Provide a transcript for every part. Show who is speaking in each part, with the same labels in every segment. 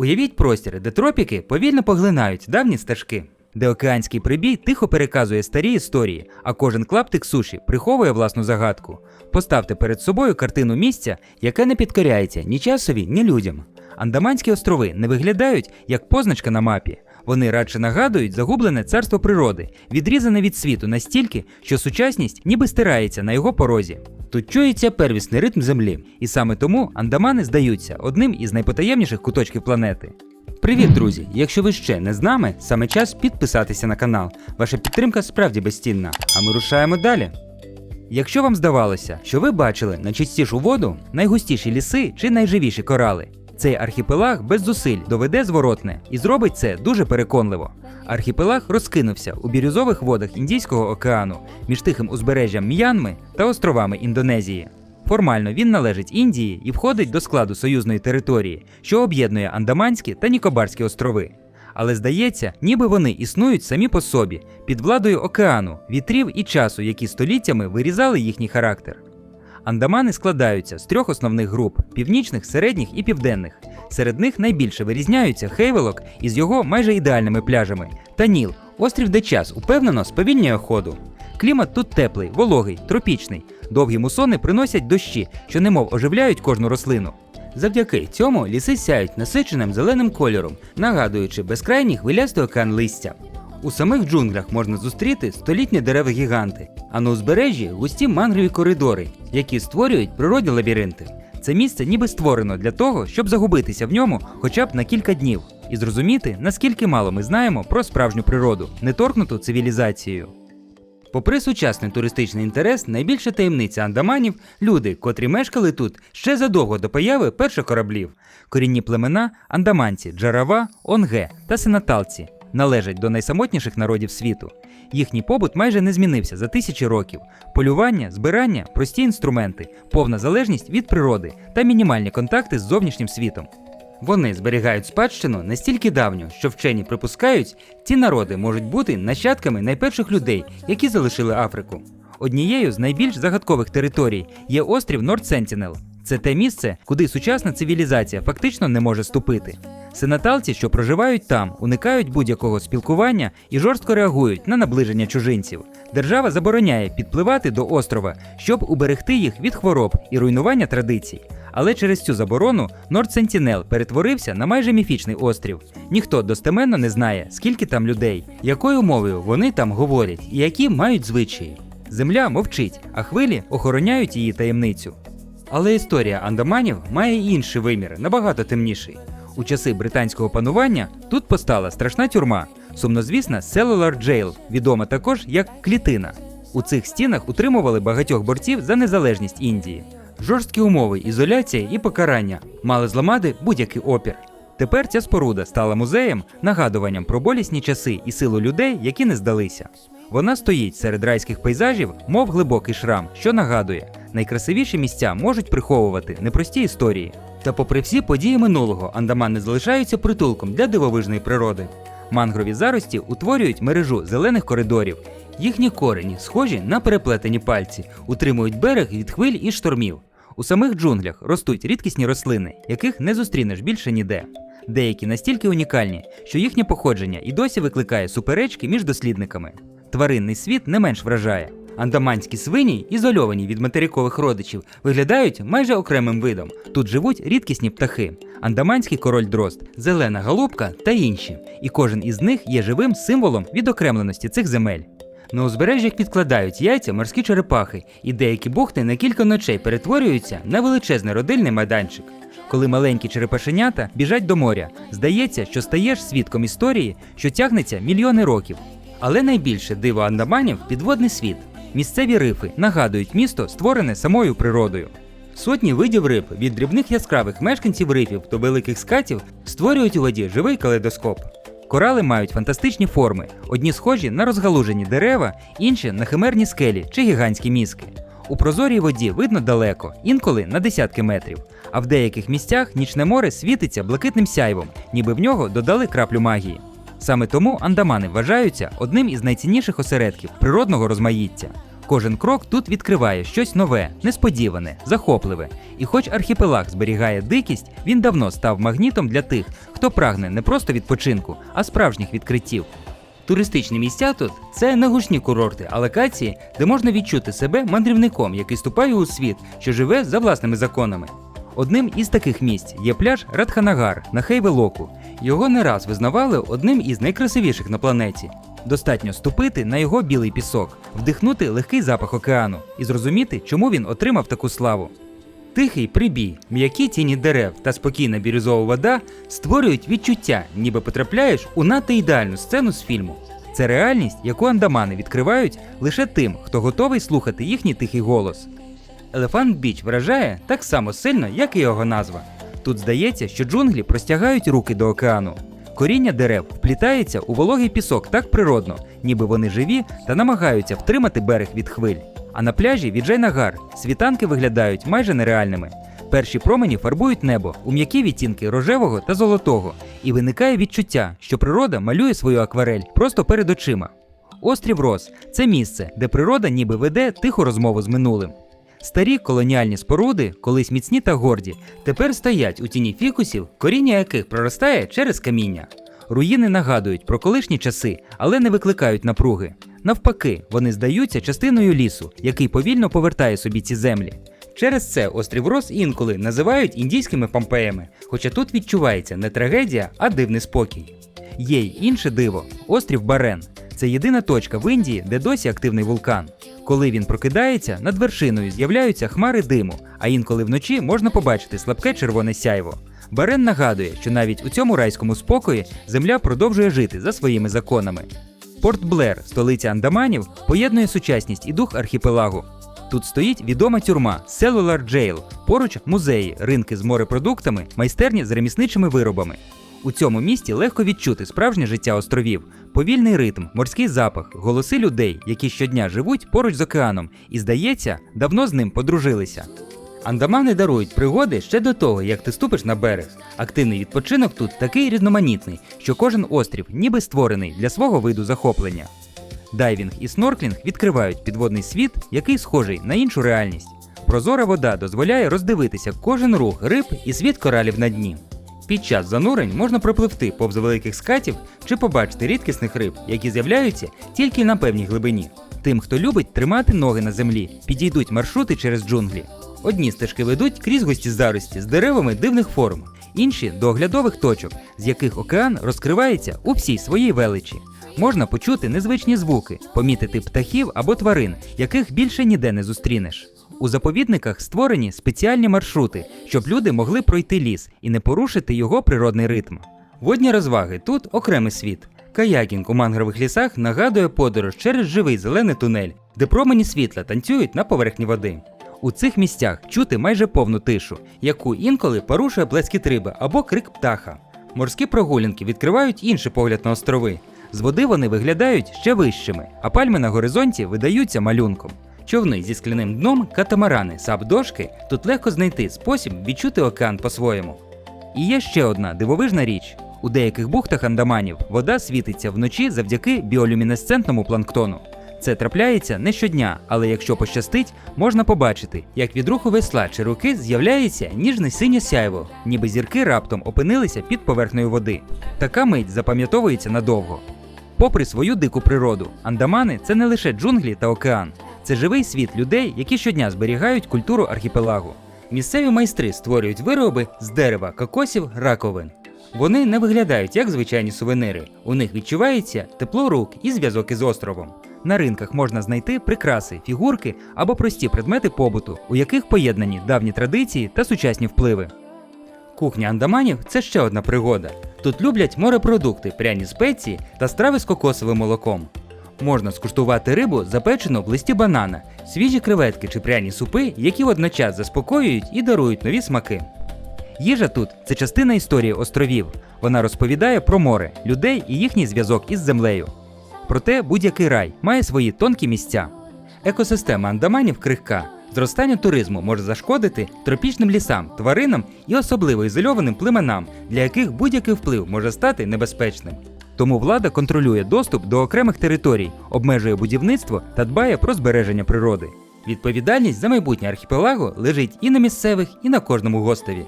Speaker 1: Уявіть простір, де тропіки повільно поглинають давні стежки, де океанський прибій тихо переказує старі історії, а кожен клаптик суші приховує власну загадку. Поставте перед собою картину місця, яке не підкоряється ні часові, ні людям. Андаманські острови не виглядають як позначка на мапі. Вони радше нагадують загублене царство природи, відрізане від світу настільки, що сучасність ніби стирається на його порозі. Тут чується первісний ритм землі, і саме тому андамани здаються одним із найпотаємніших куточків планети. Привіт, друзі! Якщо ви ще не з нами, саме час підписатися на канал. Ваша підтримка справді безцінна. А ми рушаємо далі. Якщо вам здавалося, що ви бачили найчистішу воду, найгустіші ліси чи найживіші корали, цей архіпелаг без зусиль доведе зворотне і зробить це дуже переконливо. Архіпелаг розкинувся у бірюзових водах Індійського океану між тихим узбережжям М'янми та островами Індонезії. Формально він належить Індії і входить до складу союзної території, що об'єднує Андаманські та Нікобарські острови. Але здається, ніби вони існують самі по собі, під владою океану, вітрів і часу, які століттями вирізали їхній характер. Андамани складаються з трьох основних груп північних, середніх і південних. Серед них найбільше вирізняються Хейвелок із його майже ідеальними пляжами та Ніл, острів, де час упевнено сповільнює ходу. Клімат тут теплий, вологий, тропічний. Довгі мусони приносять дощі, що немов оживляють кожну рослину. Завдяки цьому ліси сяють насиченим зеленим кольором, нагадуючи безкрайній хвилястий океан листя. У самих джунглях можна зустріти столітні дерева гіганти, а на узбережжі густі мангрові коридори, які створюють природні лабіринти. Це місце ніби створено для того, щоб загубитися в ньому хоча б на кілька днів і зрозуміти, наскільки мало ми знаємо про справжню природу, не торкнуту цивілізацією. Попри сучасний туристичний інтерес, найбільша таємниця андаманів люди, котрі мешкали тут ще задовго до появи перших кораблів. Корінні племена андаманці, джарава, онге та сенаталці належать до найсамотніших народів світу. Їхній побут майже не змінився за тисячі років. Полювання, збирання, прості інструменти, повна залежність від природи та мінімальні контакти з зовнішнім світом. Вони зберігають спадщину настільки давню, що вчені припускають, ці народи можуть бути нащадками найперших людей, які залишили Африку. Однією з найбільш загадкових територій є острів Норд Сентінел. Це те місце, куди сучасна цивілізація фактично не може ступити. Сенаталці, що проживають там, уникають будь-якого спілкування і жорстко реагують на наближення чужинців. Держава забороняє підпливати до острова, щоб уберегти їх від хвороб і руйнування традицій. Але через цю заборону Норд Сентінел перетворився на майже міфічний острів. Ніхто достеменно не знає, скільки там людей, якою мовою вони там говорять і які мають звичаї. Земля мовчить, а хвилі охороняють її таємницю. Але історія андаманів має інший вимір, набагато темніший. У часи британського панування тут постала страшна тюрма, сумнозвісна Cellular Jail, відома також як клітина. У цих стінах утримували багатьох борців за незалежність Індії. Жорсткі умови, ізоляція і покарання мали зламати будь-який опір. Тепер ця споруда стала музеєм, нагадуванням про болісні часи і силу людей, які не здалися. Вона стоїть серед райських пейзажів, мов глибокий шрам, що нагадує, найкрасивіші місця можуть приховувати непрості історії. Та попри всі події минулого, андамани залишаються притулком для дивовижної природи. Мангрові зарості утворюють мережу зелених коридорів. Їхні корені, схожі на переплетені пальці, утримують берег від хвиль і штормів. У самих джунглях ростуть рідкісні рослини, яких не зустрінеш більше ніде. Деякі настільки унікальні, що їхнє походження і досі викликає суперечки між дослідниками. Тваринний світ не менш вражає. Андаманські свині, ізольовані від материкових родичів, виглядають майже окремим видом. Тут живуть рідкісні птахи: андаманський король дрозд, зелена голубка та інші. І кожен із них є живим символом відокремленості цих земель. На узбережжях підкладають яйця морські черепахи, і деякі бухти на кілька ночей перетворюються на величезний родильний майданчик. Коли маленькі черепашенята біжать до моря, здається, що стаєш свідком історії, що тягнеться мільйони років. Але найбільше диво андаманів підводний світ. Місцеві рифи нагадують місто, створене самою природою. Сотні видів риб від дрібних яскравих мешканців рифів до великих скатів створюють у воді живий калейдоскоп. Корали мають фантастичні форми: одні схожі на розгалужені дерева, інші на химерні скелі чи гігантські мізки. У прозорій воді видно далеко, інколи на десятки метрів. А в деяких місцях нічне море світиться блакитним сяйвом, ніби в нього додали краплю магії. Саме тому андамани вважаються одним із найцінніших осередків природного розмаїття. Кожен крок тут відкриває щось нове, несподіване, захопливе. І хоч архіпелаг зберігає дикість, він давно став магнітом для тих, хто прагне не просто відпочинку, а справжніх відкриттів. Туристичні місця тут це не гучні курорти, а локації, де можна відчути себе мандрівником, який ступає у світ, що живе за власними законами. Одним із таких місць є пляж Радханагар на Хейвелоку. Його не раз визнавали одним із найкрасивіших на планеті. Достатньо ступити на його білий пісок, вдихнути легкий запах океану і зрозуміти, чому він отримав таку славу. Тихий прибій, м'які тіні дерев та спокійна бірюзова вода створюють відчуття, ніби потрапляєш у надто ідеальну сцену з фільму. Це реальність, яку андамани відкривають лише тим, хто готовий слухати їхній тихий голос. Елефант Біч вражає так само сильно, як і його назва. Тут здається, що джунглі простягають руки до океану. Коріння дерев вплітається у вологий пісок так природно, ніби вони живі та намагаються втримати берег від хвиль. А на пляжі від Джайнагар світанки виглядають майже нереальними. Перші промені фарбують небо у м'які відтінки рожевого та золотого, і виникає відчуття, що природа малює свою акварель просто перед очима. Острів Рос це місце, де природа ніби веде тиху розмову з минулим. Старі колоніальні споруди, колись міцні та горді, тепер стоять у тіні фікусів, коріння яких проростає через каміння. Руїни нагадують про колишні часи, але не викликають напруги. Навпаки, вони здаються частиною лісу, який повільно повертає собі ці землі. Через це острів Рос інколи називають індійськими помпеями, хоча тут відчувається не трагедія, а дивний спокій. Є й інше диво острів Барен. Це єдина точка в Індії, де досі активний вулкан. Коли він прокидається, над вершиною з'являються хмари диму, а інколи вночі можна побачити слабке червоне сяйво. Барен нагадує, що навіть у цьому райському спокої земля продовжує жити за своїми законами. Порт Блер, столиця Андаманів, поєднує сучасність і дух архіпелагу. Тут стоїть відома тюрма Cellular Jail, поруч музеї, ринки з морепродуктами, майстерні з ремісничими виробами. У цьому місті легко відчути справжнє життя островів, повільний ритм, морський запах, голоси людей, які щодня живуть поруч з океаном, і, здається, давно з ним подружилися. Андамани дарують пригоди ще до того, як ти ступиш на берег. Активний відпочинок тут такий різноманітний, що кожен острів ніби створений для свого виду захоплення. Дайвінг і снорклінг відкривають підводний світ, який схожий на іншу реальність. Прозора вода дозволяє роздивитися кожен рух риб і світ коралів на дні. Під час занурень можна пропливти повз великих скатів чи побачити рідкісних риб, які з'являються тільки на певній глибині. Тим, хто любить тримати ноги на землі, підійдуть маршрути через джунглі. Одні стежки ведуть крізь густі зарості з деревами дивних форм, інші до оглядових точок, з яких океан розкривається у всій своїй величі. Можна почути незвичні звуки, помітити птахів або тварин, яких більше ніде не зустрінеш. У заповідниках створені спеціальні маршрути, щоб люди могли пройти ліс і не порушити його природний ритм. Водні розваги тут окремий світ. Каякінг у мангрових лісах нагадує подорож через живий зелений тунель, де промені світла танцюють на поверхні води. У цих місцях чути майже повну тишу, яку інколи порушує плескіт риби або крик птаха. Морські прогулянки відкривають інший погляд на острови. З води вони виглядають ще вищими, а пальми на горизонті видаються малюнком. Човни зі скляним дном, катамарани, саб-дошки тут легко знайти спосіб відчути океан по-своєму. І є ще одна дивовижна річ: у деяких бухтах андаманів вода світиться вночі завдяки біолюмінесцентному планктону. Це трапляється не щодня, але якщо пощастить, можна побачити, як від руху весла чи руки з'являється ніжне синє сяйво, ніби зірки раптом опинилися під поверхнею води. Така мить запам'ятовується надовго. Попри свою дику природу, андамани це не лише джунглі та океан, це живий світ людей, які щодня зберігають культуру архіпелагу. Місцеві майстри створюють вироби з дерева, кокосів, раковин. Вони не виглядають як звичайні сувенири. У них відчувається тепло рук і зв'язок із островом. На ринках можна знайти прикраси, фігурки або прості предмети побуту, у яких поєднані давні традиції та сучасні впливи. Кухня андаманів це ще одна пригода. Тут люблять морепродукти, пряні спеції та страви з кокосовим молоком. Можна скуштувати рибу, запечену в листі банана, свіжі креветки чи пряні супи, які водночас заспокоюють і дарують нові смаки. Їжа тут це частина історії островів. Вона розповідає про море, людей і їхній зв'язок із землею. Проте будь-який рай має свої тонкі місця. Екосистема андаманів крихка. Зростання туризму може зашкодити тропічним лісам, тваринам і особливо ізольованим племенам, для яких будь-який вплив може стати небезпечним. Тому влада контролює доступ до окремих територій, обмежує будівництво та дбає про збереження природи. Відповідальність за майбутнє архіпелагу лежить і на місцевих, і на кожному гостеві.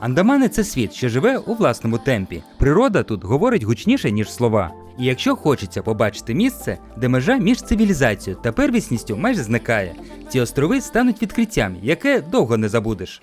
Speaker 1: Андамани це світ, що живе у власному темпі. Природа тут говорить гучніше, ніж слова. І якщо хочеться побачити місце, де межа між цивілізацією та первісністю майже зникає, ці острови стануть відкриттям, яке довго не забудеш.